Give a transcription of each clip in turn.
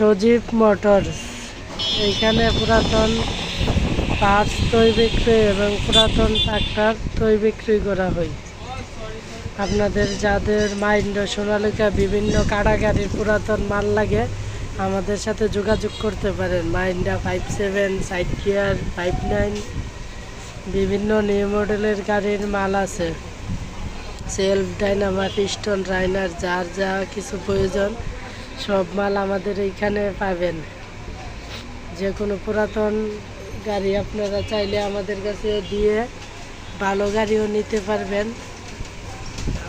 সজীব motors. এইখানে পুরাতন parts তৈ বিক্রি এবং পুরাতন ট্রাক্টর তৈ বিক্রি করা হয়। আপনাদের যাদের মাইন্ড সোনালিকা বিভিন্ন কাড়াগাড়ির পুরাতন মাল লাগে, আমাদের সাথে যোগাযোগ করতে পারেন। Minda five seven side gear five nine বিভিন্ন নিউ মডেলের গাড়ির মাল আছে। সেলফ ডাইনামা পিস্টন রাইনার যার যা কিছু প্রয়োজন সব মাল আমাদের এইখানে পাবেন। যে কোনো পুরাতন গাড়ি আপনারা চাইলে আমাদের কাছে দিয়ে ভালো গাড়িও নিতে পারবেন।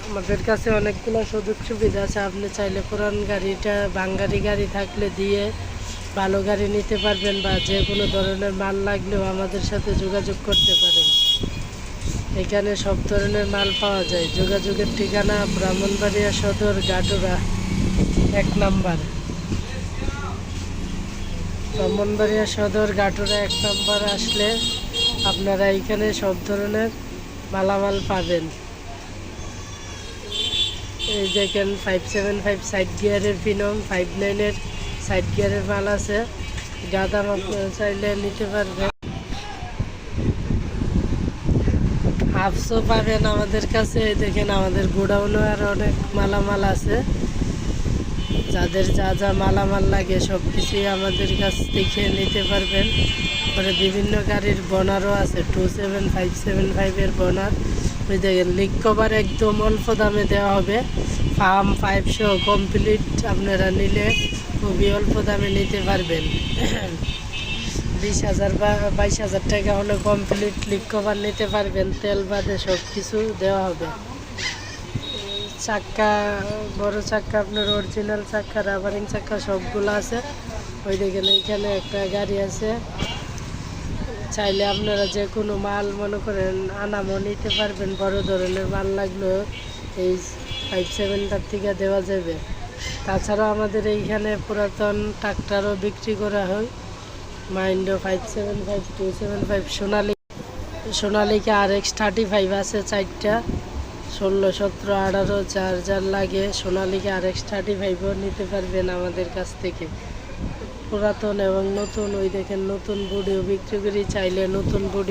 আমাদের কাছে অনেকগুলো সুযোগ সুবিধা আছে, আপনি চাইলে পুরান গাড়িটা, বাঙ্গারি গাড়ি থাকলে দিয়ে ভালো গাড়ি নিতে পারবেন বা যে কোনো ধরনের মাল লাগলেও আমাদের সাথে যোগাযোগ করতে পারেন। এখানে সব ধরনের মাল পাওয়া যায়। যোগাযোগের ঠিকানা ব্রাহ্মণবাড়িয়া সদর, গাটুরা। এক নাম্বার। ব্রাহ্মণবাড়িয়া সদর গাটুরা এক নাম্বার আসলে আপনারা এখানে সব ধরনের মালামাল পাবেন। এই দেখেন ফাইভ সেভেন ফাইভ সাইড গিয়ারের ফিনম ফাইভ নাইনের সাইড গিয়ারের মাল আছে। গাদাম আপনারা চাইলে নিতে পারবেন। হাফসও পাবেন আমাদের কাছে। দেখেন আমাদের গোডাউনও আর অনেক মালামাল আছে। যাদের যা যা মালামাল লাগে সব কিছুই আমাদের কাছ থেকে নিতে পারবেন। পরে বিভিন্ন গাড়ির বনারও আছে টু সেভেন ফাইভ সেভেন ফাইভের বনার। ওই দেখেন লিক কভার একদম অল্প দামে দেওয়া হবে। ফার্ম ফাইভ শো কমপ্লিট আপনারা নিলে খুবই অল্প দামে নিতে পারবেন। বিশ হাজার বা বাইশ হাজার টাকা হলে কমপ্লিট লিক কভার নিতে পারবেন। তেল বাদে সব কিছু দেওয়া হবে। চাক্কা, বড় চাক্কা, আপনার অরিজিনাল চাক্কা রাবারিং চাক্কা, সবগুলো আছে। ওই দেখেন, এইখানে একটা গাড়ি আছে। চাইলে আপনারা যে কোনো মাল, মনে করেন, আনামও নিতে পারবেন। বড় ধরনের মাল লাগলেও এই ফাইভ সেভেনটার থেকে দেওয়া যাবে। তাছাড়াও আমাদের এইখানে পুরাতন ট্রাক্টারও বিক্রি করা হয়। Minda five seven five two seven five সোনালি, সোনালিকা আর এক্স থার্টি ফাইভ আছে চারটা। ষোলো, সতেরো, আঠারো, চার, যার লাগে সোনালিকে আর এক্স থার্টি ফাইভও নিতে পারবেন আমাদের কাছ থেকে। পুরাতন এবং নতুন ওই দেখেন, নতুন বডিও বিক্রি করি, চাইলে নতুন বুড়ি